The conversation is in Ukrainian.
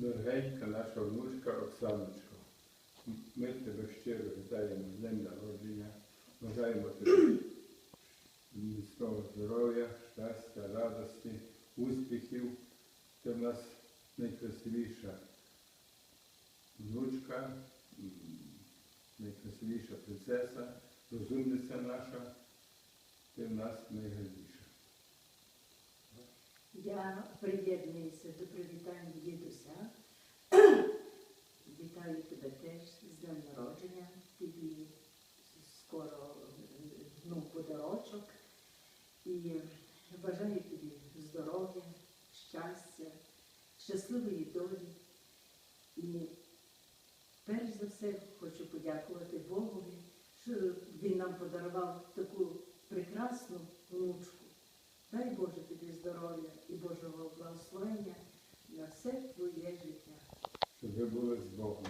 Дорогенька наша внучка Оксаночко, ми тебе щиро вітаємо з днем народження. Бажаємо тобі міцного здоров'я, щастя, радості, успіхів. Ти в нас найкрасивіша внучка, найкрасивіша принцеса, розумниця наша. Ти в нас найгарніша. Я приєднуюся до привітань дідуся. Вітаю тебе теж з днем народження. Тобі скоро ну, подарочок. І бажаю тобі здоров'я, щастя, щасливої долі. І перш за все хочу подякувати Богові, що Він нам подарував таку прекрасну внучку. Дай Боже тобі здоров'я і Божого благословення на все твоє життя. Щоб ви були з Богом.